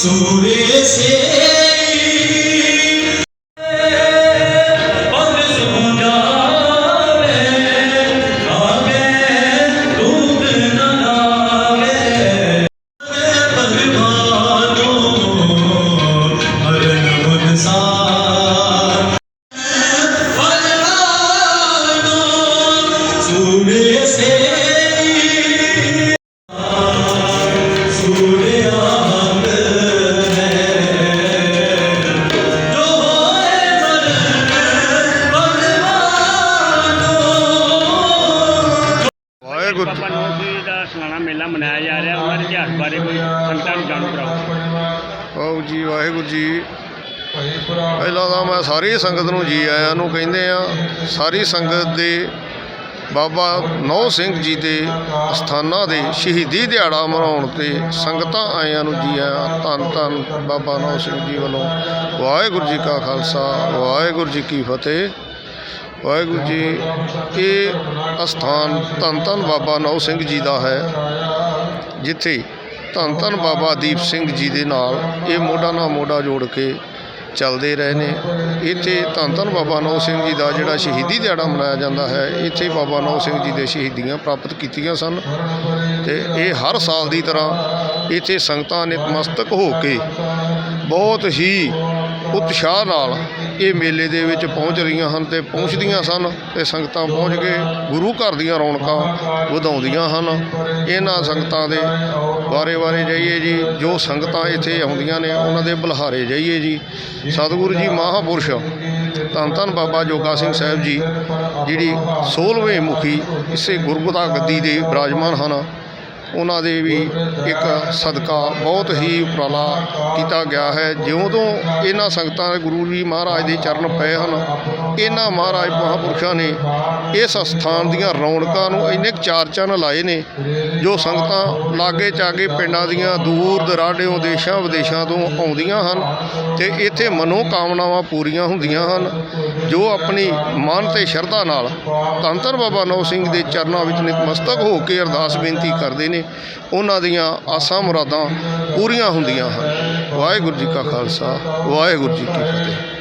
sou Waheguru ਬਾਬਾ ਨੌਰ ਜੀ ਦਾ ਸਾਲਾਨਾ ਮੇਲਾ ਮਨਾਇਆ ਜਾ ਰਿਹਾ ਉਹਨਾਂ ਦੇ ਇਤਿਹਾਸ ਬਾਰੇ ਕੋਈ ਸੰਤਾਂ ਨੂੰ ਜਾਣੂ ਕਰਾਓ। ਆਓ ਜੀ ਵਾਹਿਗੁਰੂ ਜੀ। ਪਹਿਲਾਂ ਤਾਂ ਮੈਂ ਸਾਰੀ ਸੰਗਤ ਨੂੰ ਜੀ ਆਇਆਂ ਨੂੰ ਕਹਿੰਦੇ ਆ ਸਾਰੀ ਸੰਗਤ ਦੇ ਬਾਬਾ ਨੌ ਸਿੰਘ ਜੀ ਦੇ ਸਥਾਨਾਂ ਦੇ ਸ਼ਹੀਦੀ ਦਿਹਾੜਾ ਮਨਾਉਣ ਤੇ ਸੰਗਤਾਂ ਆਇਆਂ ਨੂੰ ਜੀ ਆਇਆਂ ਧੰਨ ਧੰਨ ਬਾਬਾ ਨੌ ਸਿੰਘ ਜੀ ਵੱਲੋਂ। ਵਾਹਿਗੁਰੂ ਜੀ ਕਾ ਖਾਲਸਾ ਵਾਹਿਗੁਰੂ ਜੀ ਕੀ ਫਤਿਹ। ਵਾਹਿਗੁਰੂ ਜੀ ਇਹ ਅਸਥਾਨ ਧੰਨ ਧੰਨ ਬਾਬਾ ਨੌ ਸਿੰਘ ਜੀ ਦਾ ਹੈ, ਜਿੱਥੇ ਧੰਨ ਧੰਨ ਬਾਬਾ ਦੀਪ ਸਿੰਘ ਜੀ ਦੇ ਨਾਲ ਇਹ ਮੋਢਾ ਨਾਲ ਮੋਢਾ ਜੋੜ ਕੇ ਚੱਲਦੇ ਰਹੇ ਨੇ। ਇੱਥੇ ਧੰਨ ਧੰਨ ਬਾਬਾ ਨੌ ਸਿੰਘ ਜੀ ਦਾ ਜਿਹੜਾ ਸ਼ਹੀਦੀ ਦਿਹਾੜਾ ਮਨਾਇਆ ਜਾਂਦਾ ਹੈ, ਇੱਥੇ ਬਾਬਾ ਨੌ ਸਿੰਘ ਜੀ ਦੇ ਸ਼ਹੀਦੀਆਂ ਪ੍ਰਾਪਤ ਕੀਤੀਆਂ ਸਨ ਤੇ ਇਹ ਹਰ ਸਾਲ ਦੀ ਤਰ੍ਹਾਂ ਇੱਥੇ ਸੰਗਤਾਂ ਨਤਮਸਤਕ ਹੋ ਕੇ ਬਹੁਤ ਹੀ ਉਤਸ਼ਾਹ ਨਾਲ ਇਹ ਮੇਲੇ ਦੇ ਵਿੱਚ ਪਹੁੰਚ ਰਹੀਆਂ ਹਨ ਤੇ ਪਹੁੰਚਦੀਆਂ ਸਨ ਤੇ ਸੰਗਤਾਂ ਪਹੁੰਚ ਕੇ ਗੁਰੂ ਘਰ ਦੀਆਂ ਰੌਣਕਾਂ ਵਧਾਉਂਦੀਆਂ ਹਨ। ਇਹਨਾਂ ਸੰਗਤਾਂ ਦੇ ਬਾਰੇ ਬਾਰੇ ਜਾਈਏ ਜੀ, ਜੋ ਸੰਗਤਾਂ ਇੱਥੇ ਆਉਂਦੀਆਂ ਨੇ, ਉਹਨਾਂ ਦੇ ਬੁਲਹਾਰੇ ਜਾਈਏ ਜੀ। ਸਤਿਗੁਰੂ ਜੀ ਮਹਾਪੁਰਸ਼, ਧੰਨ ਧੰਨ ਬਾਬਾ ਜੋਗਾ ਸਿੰਘ ਸਾਹਿਬ ਜੀ, ਜਿਹੜੀ 16ਵੇਂ ਮੁਖੀ ਇਸੇ ਗੁਰਬਤਾ ਗੱਦੀ ਦੇ ਵਿਰਾਜਮਾਨ ਹਨ। ਉਹਨਾਂ ਦੇ ਵੀ ਇੱਕ ਸਦਕਾ ਬਹੁਤ ਹੀ ਉਪਰਾਲਾ ਕੀਤਾ ਗਿਆ ਹੈ। ਜਿਉਂ ਤੋਂ ਇਹਨਾਂ ਸੰਗਤਾਂ ਦੇ ਗੁਰੂ ਜੀ ਮਹਾਰਾਜ ਦੇ ਚਰਨ ਪਏ ਹਨ, ਇਹਨਾਂ ਮਹਾਰਾਜ ਮਹਾਂਪੁਰਸ਼ਾਂ ਨੇ ਇਸ ਸਥਾਨ ਦੀਆਂ ਰੌਣਕਾਂ ਨੂੰ ਇੰਨੇ ਕੁ ਚਾਰ ਚੰਨ ਲਾਏ ਨੇ, ਜੋ ਸੰਗਤਾਂ ਲਾਗੇ ਚਾਗੇ ਪਿੰਡਾਂ ਦੀਆਂ ਦੂਰ ਦਰਾਡਿਓਂ ਦੇਸ਼ਾਂ ਵਿਦੇਸ਼ਾਂ ਤੋਂ ਆਉਂਦੀਆਂ ਹਨ ਤੇ ਇੱਥੇ ਮਨੋ ਕਾਮਨਾਵਾਂ ਪੂਰੀਆਂ ਹੁੰਦੀਆਂ ਹਨ, ਜੋ ਆਪਣੀ ਮਨ ਤੇ ਸ਼ਰਧਾ ਨਾਲ ਧੰਨ ਬਾਬਾ ਨੌ ਸਿੰਘ ਦੇ ਚਰਨਾਂ ਵਿੱਚ ਨਤਮਸਤਕ ਹੋ ਕੇ ਅਰਦਾਸ ਬੇਨਤੀ ਕਰਦੇ ਨੇ। ਉਹਨਾਂ ਦੀਆਂ ਆਸਾਂ ਮੁਰਾਦਾਂ ਪੂਰੀਆਂ ਹੁੰਦੀਆਂ ਹਨ। ਵਾਹਿਗੁਰੂ ਜੀ ਕਾ ਖਾਲਸਾ, ਵਾਹਿਗੁਰੂ ਜੀ ਕੀ ਫਤਿਹ।